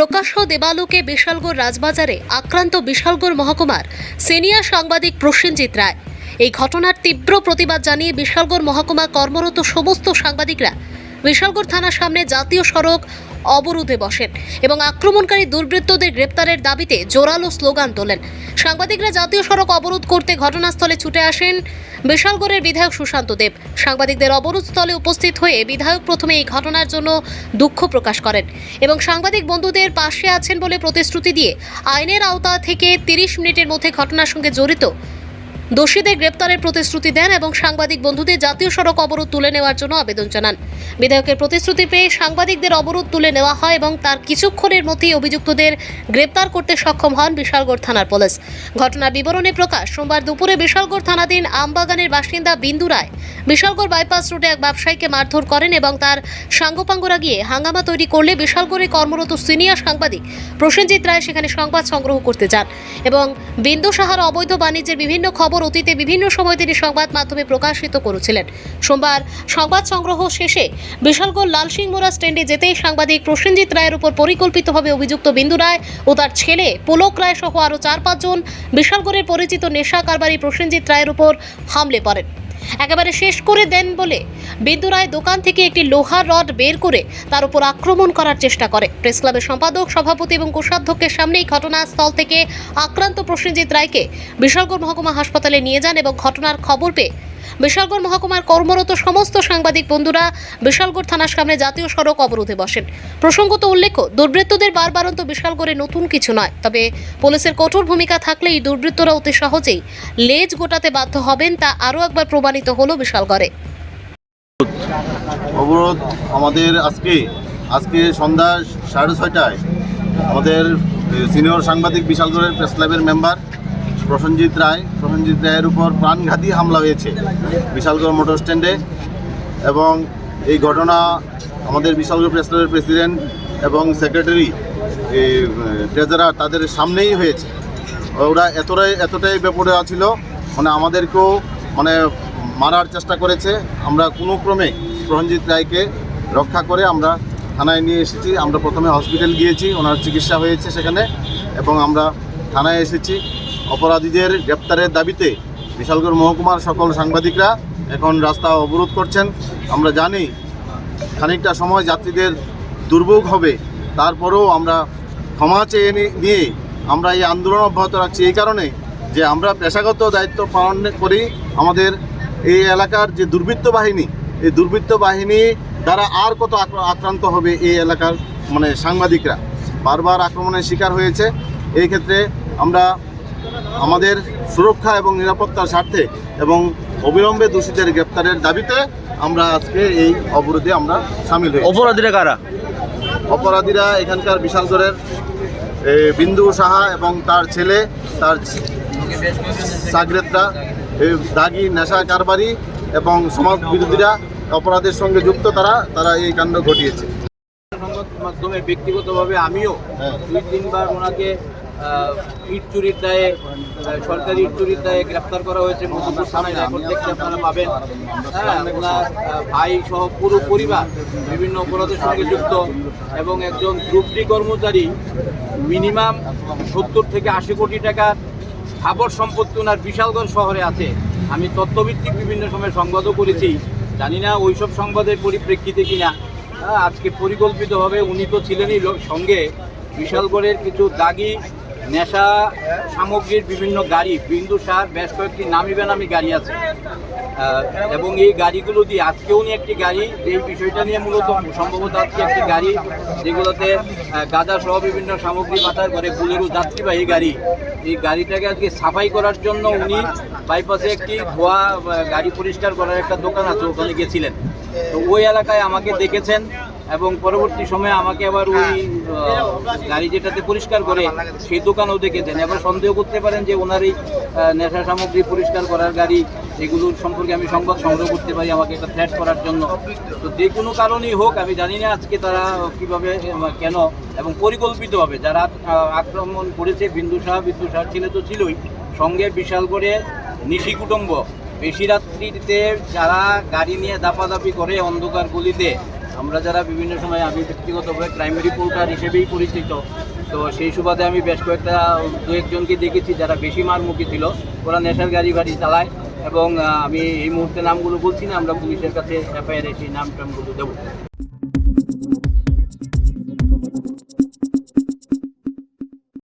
প্রকাশ্য দেবালোকে বিশালগড় রাজবাজারে আক্রান্ত বিশালগড় মহকুমার সিনিয়র সাংবাদিক প্রসেনজিৎ রায়। এই ঘটনার তীব্র প্রতিবাদ জানিয়ে বিশালগড় মহকুমা কর্মরত সমস্ত সাংবাদিকরা বিশালগড় থানার সামনে জাতীয় সড়ক অবরোধে বসেন এবং আক্রমণকারী দুর্বৃত্তদের গ্রেপ্তারের দাবিতে জোরালো স্লোগান তোলেন। সাংবাদিকরা জাতীয় সড়ক অবরোধ করতে ঘটনাস্থলে ছুটে আসেন বিশালগড়ের বিধায়ক সুশান্ত দেব। সাংবাদিকদের অবরোধস্থলে উপস্থিত হয়ে বিধায়ক প্রথমে এই ঘটনার জন্য দুঃখ প্রকাশ করেন এবং সাংবাদিক বন্ধুদের পাশে আছেন বলে প্রতিশ্রুতি দিয়ে আইনের আওতা থেকে তিরিশ মিনিটের মধ্যে ঘটনার সঙ্গে জড়িত দোষীদের গ্রেপ্তারের প্রতিশ্রুতি দেন এবং সাংবাদিক বন্ধুদের জাতীয় সড়ক অবরোধ তুলে নেওয়ার জন্য আবেদন জানান। বিধায়কের প্রতিশ্রুতি পেয়ে সাংবাদিকদের অবরোধ তুলে নেওয়া হয় এবং তার কিছুক্ষণের মধ্যেই অভিযুক্তদের গ্রেপ্তার করতে সক্ষম হন বিশালগড় থানার পুলিশ। ঘটনার বিবরণে প্রকাশ, সোমবার দুপুরে বিশালগড় থানাধীন আমবাগানের বাসিন্দা বিন্দু রায় বিশালগড় বাইপাস রোডে এক ব্যবসায়ীকে মারধর করেন এবং তার সাঙ্গপাঙ্গরা গিয়ে হাঙ্গামা তৈরি করলে বিশালগড়ে কর্মরত সিনিয়র সাংবাদিক প্রসেনজিৎ রায় সেখানে সংবাদ সংগ্রহ করতে যান। এবং বিন্দু সাহার অবৈধ বাণিজ্যের বিভিন্ন খবর অতীতে বিভিন্ন সময় তিনি সংবাদ মাধ্যমে প্রকাশিত করেছিলেন। সোমবার সংবাদ সংগ্রহ শেষে বিশালগড় লালসিংমোড়া স্ট্যান্ডে যেতেই সাংবাদিক প্রসেনজিৎ রায়ের উপর পরিকল্পিতভাবে অভিযুক্ত বিন্দু রায় ও তার ছেলে পোলক রায় সহ আরও চার পাঁচজন বিশালগড়ের পরিচিত নেশা কারবারি প্রসেনজিৎ রায়ের উপর হামলে পড়েন। একেবারে শেষ করে দেন বলে বিন্দু রায় দোকান থেকে একটি লোহার রড বের করে তার উপর আক্রমণ করার চেষ্টা করে। প্রেস ক্লাবের সম্পাদক, সভাপতি এবং কোষাধ্যক্ষের সামনেই ঘটনাস্থল থেকে আক্রান্ত প্রসেনজিৎ রায়কে বিশালগড় মহকুমা হাসপাতালে নিয়ে যান এবং ঘটনার খবর পেয়ে বিশালগড় মহকুমার কর্মরত সমস্ত সাংবাদিক বন্ধুরা বিশালগড় থানার সামনে জাতীয় সড়ক অবরোধে বসেন। প্রসঙ্গত উল্লেখ্য, দুর্বৃত্তদের বারবারন্ত বিশালগড়ে নতুন কিছু নয়। তবে পুলিশের কঠোর ভূমিকা থাকলে এই দুর্বৃত্তরা অতি সহজেই লেজ গোটাতে বাধ্য হবেন তা আরও একবার প্রমাণিত হলো বিশালগড়ে। অবরোধ আমাদের আজকে আজকে সন্ধ্যা সাড়ে ছয়টায় আমাদের সিনিয়র সাংবাদিক বিশালগড়ের প্রেস ক্লাবের মেম্বার প্রসেনজিৎ রায়, প্রসেনজিৎ রায়ের উপর প্রাণঘাতী হামলা হয়েছে বিশালগড় মোটর স্ট্যান্ডে এবং এই ঘটনা আমাদের বিশালগড় প্রেস ক্লাবের প্রেসিডেন্ট এবং সেক্রেটারি ট্রেজারার তাদের সামনেই হয়েছে। ওরা এতটাই এতটাই ব্যাপারে ছিল মানে আমাদেরকেও মানে মারার চেষ্টা করেছে। আমরা কোনো ক্রমে প্রসেনজিৎ রায়কে রক্ষা করে আমরা থানায় নিয়ে এসেছি। আমরা প্রথমে হসপিটাল গিয়েছি, ওনার চিকিৎসা হয়েছে সেখানে এবং আমরা থানায় এসেছি। অপরাধীদের গ্রেপ্তারের দাবিতে বিশালগড় মহকুমার সকল সাংবাদিকরা এখন রাস্তা অবরোধ করছেন। আমরা জানি খানিকটা সময় যাত্রীদের দুর্ভোগ হবে, তারপরেও আমরা ক্ষমা চেয়ে নিয়ে আমরা এই আন্দোলন অব্যাহত রাখছি। এই কারণে যে আমরা পেশাগত দায়িত্ব পালন করি, আমাদের এই এলাকার যে দুর্বৃত্ত বাহিনী, এই দুর্বৃত্ত বাহিনী দ্বারা আর কত আক্র- আক্রান্ত হবে এই এলাকার মানে সাংবাদিকরা? বারবার আক্রমণের শিকার হয়েছে। এই ক্ষেত্রে আমরা আমাদের সুরক্ষা এবং নিরাপত্তার স্বার্থে এবং অবিলম্বে দোষীদের গ্রেপ্তারের দাবিতে আমরা আজকে এই অবরোধে আমরা সামিল হই অপরাধীরা কারা? অপরাধীরা এখানকার বিশালগড়ের বিন্দু সাহা এবং তার ছেলে তার সাগরেতরা এই দাগি নেশা কারবারি এবং সমাজ বিরোধীরা অপরাধের সঙ্গে যুক্ত তারা তারা এই কাণ্ড ঘটিয়েছে। সংবাদ মাধ্যমে ব্যক্তিগতভাবে আমিও হ্যাঁ। দুই তিনবার ওনাকে ইট চুরির দায়ে সরকারি ইট চুরির দায়ে গ্রেফতার করা হয়েছে মধুপুর থানায় রেকর্ড দেখতে আপনারা পাবেন। হ্যাঁ ওনার ভাই সহ পুরো পরিবার বিভিন্ন অপরাধের সঙ্গে যুক্ত এবং একজন গ্রুপ ডি কর্মচারী, মিনিমাম সত্তর থেকে আশি কোটি টাকার স্থাবর সম্পত্তি ওনার বিশালগঞ্জ শহরে আছে। আমি তথ্যভিত্তিক বিভিন্ন সময় সংবাদও করেছি। জানি না ওইসব সংবাদের পরিপ্রেক্ষিতে কিনা। আজকে পরিকল্পিতভাবে উনি তো ছিলেনই সঙ্গে বিশালগড়ের কিছু দাগি নেশা সামগ্রীর বিভিন্ন গাড়ি, বিন্দু সার, বেশ কয়েকটি নামি বেনামি গাড়ি আছে। এবং এই গাড়িগুলো দিয়ে আজকে উনি একটি গাড়ি যে বিষয়টা নিয়ে মূলত সম্ভবত আজকে একটি গাড়ি যেগুলোতে গাঁদা সহ বিভিন্ন সামগ্রী পাচার করে বুলেরু যাত্রীবাহী গাড়ি, এই গাড়িটাকে আজকে সাফাই করার জন্য উনি বাইপাসে একটি ধোয়া গাড়ি পরিষ্কার করার একটা দোকান আছে, ওখানে গেছিলেন। তো ওই এলাকায় আমাকে দেখেছেন। এবং পরবর্তী সময়ে আমাকে আবার ওই গাড়ি যেটাতে পরিষ্কার করে সেই দোকানেও দেখেছেন এবার সন্দেহ করতে পারেন যে ওনার এই নেশা সামগ্রী পরিষ্কার করার গাড়ি এগুলোর সম্পর্কে আমি সংবাদ সংগ্রহ করতে পারি আমাকে একটা থ্রেট করার জন্য। তো যে কোনো কারণেই হোক আমি জানি না আজকে তারা কীভাবে কেন এবং পরিকল্পিতভাবে যারা আক্রমণ করেছে বিন্দু শাহ বিন্দু শাহ ছেলে তো ছিলই সঙ্গে বিশাল করে নিশি কুটুম্ব বেশি রাত্রিতে যারা গাড়ি নিয়ে দাপাদাপি করে অন্ধকার গলিতে আমরা যারা বিভিন্ন সময় আমি ব্যক্তিগতভাবে ক্রাইম রিপোর্টার হিসেবেই পরিচিত, তো সেই সুবাদে আমি বেশ কয়েকটা, দু একজনকে দেখেছি যারা বেশি মারমুখী ছিল। ওরা নেশার গাড়ি বাড়ি চালায় এবং আমি এই মুহূর্তে নামগুলো বলছি না, আমরা পুলিশের কাছে এফআইআর সেই নাম টামগুলো দেবো।